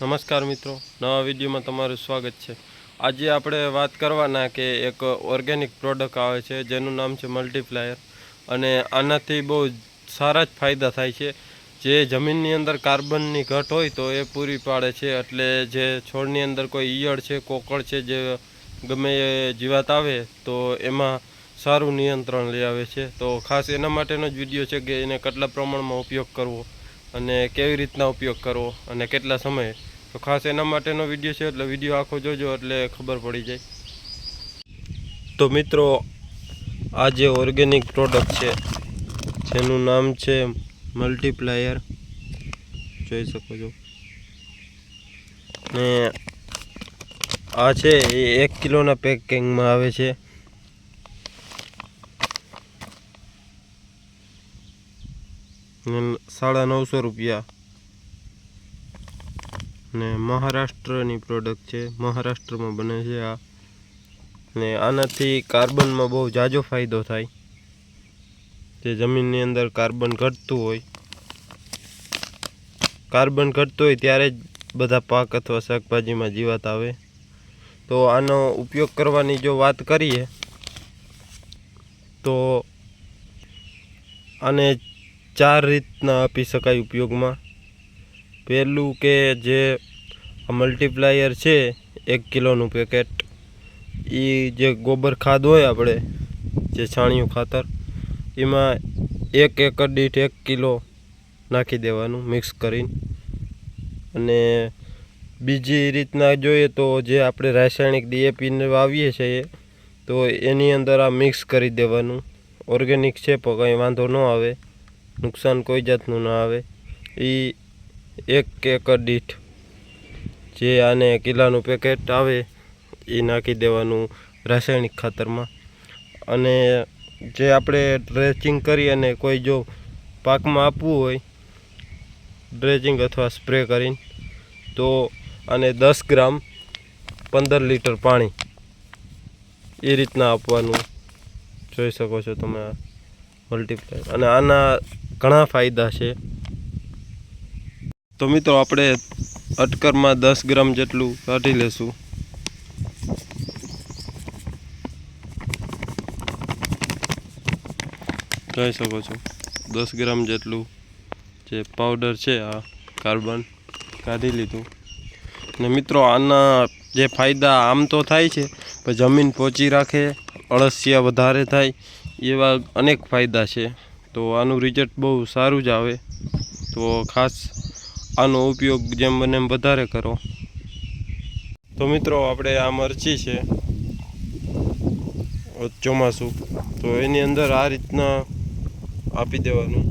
નમસ્કાર મિત્રો. નવા વિડીયોમાં તમારું સ્વાગત છે. આજે આપણે વાત કરવાના કે એક ઓર્ગેનિક પ્રોડક્ટ આવે છે, જેનું નામ છે મલ્ટીપ્લાયર. અને આનાથી બહુ સારા જ ફાયદા થાય છે. જે જમીનની અંદર કાર્બનની ઘટ હોય તો એ પૂરી પાડે છે. એટલે જે છોડની અંદર કોઈ ઈયળ છે, કોકળ છે, જે ગમે એ જીવાત આવે તો એમાં સારું નિયંત્રણ લઈ આવે છે. તો ખાસ એના માટેનો જ વીડિયો છે કે એને કેટલા પ્રમાણમાં ઉપયોગ કરવો અને કેવી રીતના ઉપયોગ કરવો અને કેટલા સમયે તો ખાસ એના માટેનો વીડિયો છે, એટલે વીડિયો આખો જોજો, એટલે ખબર પડી જાય. તો મિત્રો, આ જે ઓર્ગેનિક પ્રોડક્ટ છે, જેનું નામ છે મલ્ટીપ્લાયર જોઈ શકો છો. ને આ છે, એ એક કિલોના પેકિંગમાં આવે છે. સાડા નવસો રૂપિયા. ને મહારાષ્ટ્રની પ્રોડક્ટ છે. મહારાષ્ટ્રમાં બને છે આ. ને આનાથી કાર્બનમાં બહુ જાજો ફાયદો થાય. જે જમીનની અંદર કાર્બન ઘટતું હોય. કાર્બન ઘટતું હોય ત્યારે જ બધા પાક અથવા શાકભાજીમાં જીવાત આવે. તો આનો ઉપયોગ કરવાની જો વાત કરીએ, તો આને ચાર રીતના આપી શકાય ઉપયોગમાં. પહેલું કે જે મલ્ટીપ્લાયર છે, એક કિલોનું પેકેટ એ જે ગોબર ખાદ હોય આપણે, જે છાણિયું ખાતર, એમાં એક એકર દીઠ એક કિલો નાખી દેવાનું મિક્સ કરીને. અને બીજી રીતના જોઈએ તો જે આપણે રાસાયણિક ડીએપીને વાવીએ છીએ, તો એની અંદર આ મિક્સ કરી દેવાનું. ઓર્ગેનિક છે, પણ કંઈ વાંધો ન આવે. નુકસાન કોઈ જાતનું ના આવે. એ એક એકર દીઠ. જે આને કિલ્લાનું પેકેટ આવે, એ નાખી દેવાનું રાસાયણિક ખાતરમાં. અને જે આપણે ડ્રેચિંગ કરી અને કોઈ જો પાકમાં આપવું હોય ડ્રેચિંગ અથવા સ્પ્રે કરીને, તો આને દસ ગ્રામ પંદર લીટર પાણી એ રીતના આપવાનું જોઈ શકો છો તમે મલ્ટીપ્લાય અને આના ઘણા ફાયદા છે. તો મિત્રો આપણે અટકરમાં દસ ગ્રામ જેટલું કાઢી લેશું. જોઈ શકો છો, દસ ગ્રામ જેટલું જે પાવડર છે આ કાર્બન કાઢી લીધું. ને મિત્રો આના જે ફાયદા આમ તો થાય છે, પણ જમીન પહોંચી રાખે, અળસિયા વધારે થાય, એવા અનેક ફાયદા છે. તો આનું રિઝલ્ટ બહુ સારું જ આવે. તો ખાસ આનો ઉપયોગ જેમ બને એમ વધારે કરો. તો મિત્રો, આપણે આ મરચી છે, ચોમાસું. તો એની અંદર આ રીતના આપી દેવાનું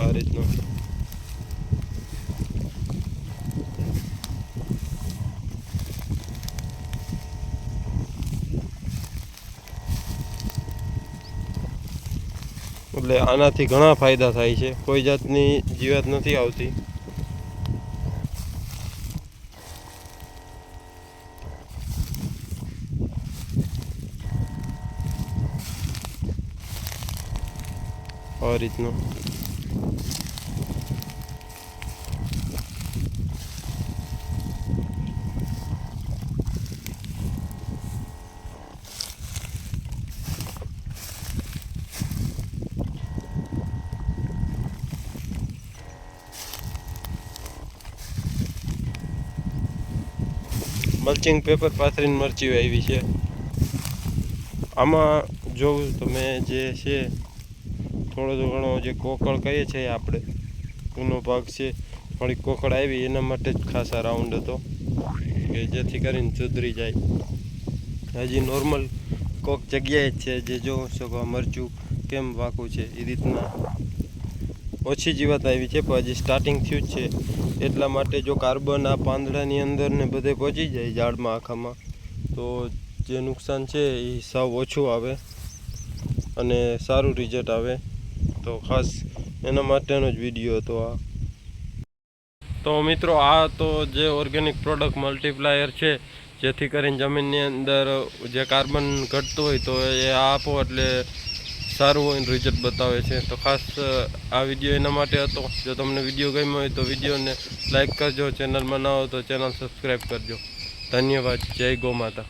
આ રીતનું એટલે આનાથી ઘણા ફાયદા થાય છે. કોઈ જાતની જીવાત નથી આવતી. આ રીતનું. મલ્ચિંગ પેપર પાથરીને મરચી આવી છે. આમાં જોઉં તો મેં જે છે, થોડો ઘણો જે કોકળ કહીએ છીએ આપણે એનો ભાગ છે થોડી કોકળ આવી, એના માટે જ ખાસ રાઉન્ડ હતો, કે જેથી કરીને સુધરી જાય. હજી નોર્મલ કોક જગ્યાએ જ છે, જે જોઉં શકો મરચું કેમ વાંકું છે, એ રીતના ઓછી જીવાત આવી છે, પણ હજી સ્ટાર્ટિંગ થયું જ છે. એટલા માટે જો કાર્બન આ પાંદડાની અંદર ને બધે પહોંચી જાય ઝાડમાં આખામાં, તો જે નુકસાન છે એ સાવ ઓછું આવે અને સારું રિઝલ્ટ આવે. તો ખાસ એના માટેનો જ વીડિયો હતો આ. તો મિત્રો, આ તો જે ઓર્ગેનિક પ્રોડક્ટ મલ્ટીપ્લાયર છે, જેથી કરીને જમીનની અંદર જે કાર્બન ઘટતું હોય તો એ આપો, એટલે સારું હોય રિઝલ્ટ બતાવે છે. તો ખાસ આ વીડિયો એના માટે હતો. જો તમને વીડિયો ગમ્યો હોય તો વિડીયોને લાઈક કરજો. ચેનલમાં ન હો તો ચેનલ સબસ્ક્રાઈબ કરજો. ધન્યવાદ. જય ગૌ માતા